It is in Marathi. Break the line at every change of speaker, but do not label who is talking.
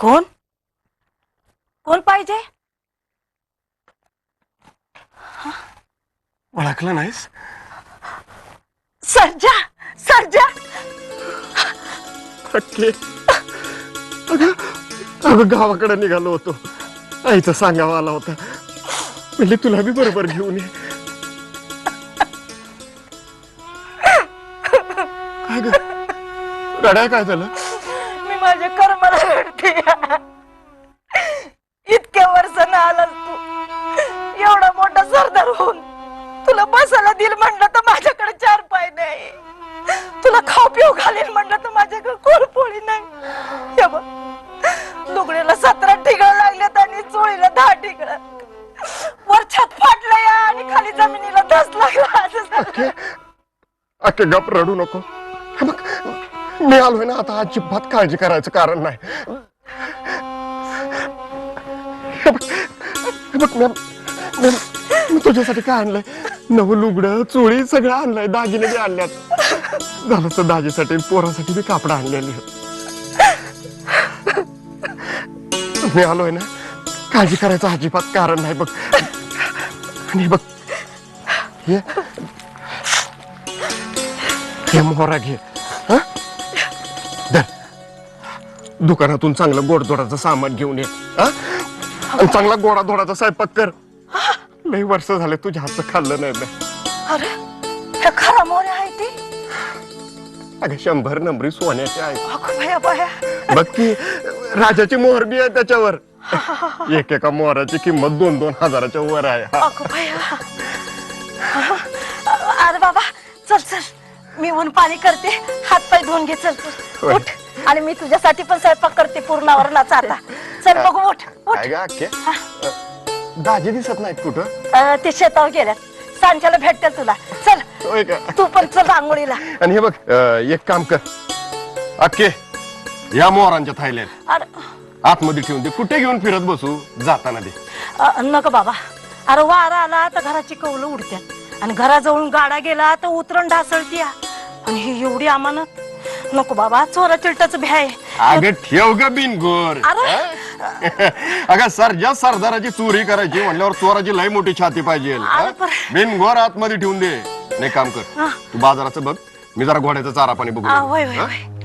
कोण? कोण पाहिजे?
ओळखलं नाहीस?
सर्जा सर्जा!
अगं अगं गावाकडे निघालो होतो. आईचं सांगावं आला होता. म्हणजे तुला बी बरोबर घेऊन ये. काय ग रडाय काय झालं?
मी माझ्या कर्माला बसायला दिल म्हणलं तर माझ्याकडे चार पाय नाही. तुला खाऊ पिऊ घालील म्हणलं तर माझ्याकडे कोरपोळी नाही. बघ लुगडीला सतरा ठिगळ लागल्यात आणि चोळीला दहा ठिगळ वरछात फाटलंय आणि खाली जमिनीला धस लागला. असं झालं.
गप रडू नको. मी आलोय ना आता अजिबात काळजी करायचं कारण नाही. बघ मी तुझ्यासाठी काय आणलंय? नवं लुगडं चोळी सगळं आणलंय दागिने बी आणल्यात झालं तर दाजीसाठी पोरासाठी बी कापड आणलेली मी आलोय ना काळजी करायचं अजिबात कारण नाही बघ आणि बघ हे हे मोहरा घे हं? धर. दुकानातून चांगलं गोडधोडाचं सामान घेऊन ये हं? आणि चांगला गोडाधोडाचा स्वयंपाक कर लई वर्ष झाले तुझ्या हातचं खाल्लं नाही.
अरे हे खरा मोरे आहे ती.
अगं शंभर नंबरी सोन्याची आहे
अगं भया भया.
बघ की राजाची मोहर बी आहे त्याच्यावर. एक एका मोहराची किंमत दोन दोन हजाराच्या वर आहे. हा.
अगं भया. अरे बाबा चल चल. मी ऊन पाणी करते. हात पाय धुवून घे चल तू
होय.
उठ. आणि मी तुझ्यासाठी पण स्वयंपाक करते पूर्णावर आता. चल बघू उठ उठ.
काय गा दाजी दिसत नाहीत कुठं?
अं, ते शेतावर गेल्यात सांच्याला भेटतील तुला. चल
होय का?
तू पण चल रांगोळीला.
आणि हे बघ अं, एक काम कर. अक्के या मोहरांच्या थायलंड
अरे.
आतमध्ये ठेवून दे. कुठे घेऊन फिरत बसू? जाताना दे.
अं, नको बाबा. अरे वारा आला तर घराची कौलं उडत्यात. आणि घराजवळून गाडा गेला तर उतरण ढासळती आणि ही एवढी अमानत. नको बाबा चोरा चिलटाचं भ्याय.
अगं ठेव ग बिनगोर.
अरे.
अगं सरजा सरदाराची चोरी करायची म्हणल्यावर चोराची लय मोठी छाती पाहिजे.
अरे पर-
बिनगोर आतमध्ये ठेवून दे. नाही काम कर.
हा.
तू बाजाराचं बघ. मी जरा घोड्याचा चारा पाणी बघू
आ, होय होय? होय.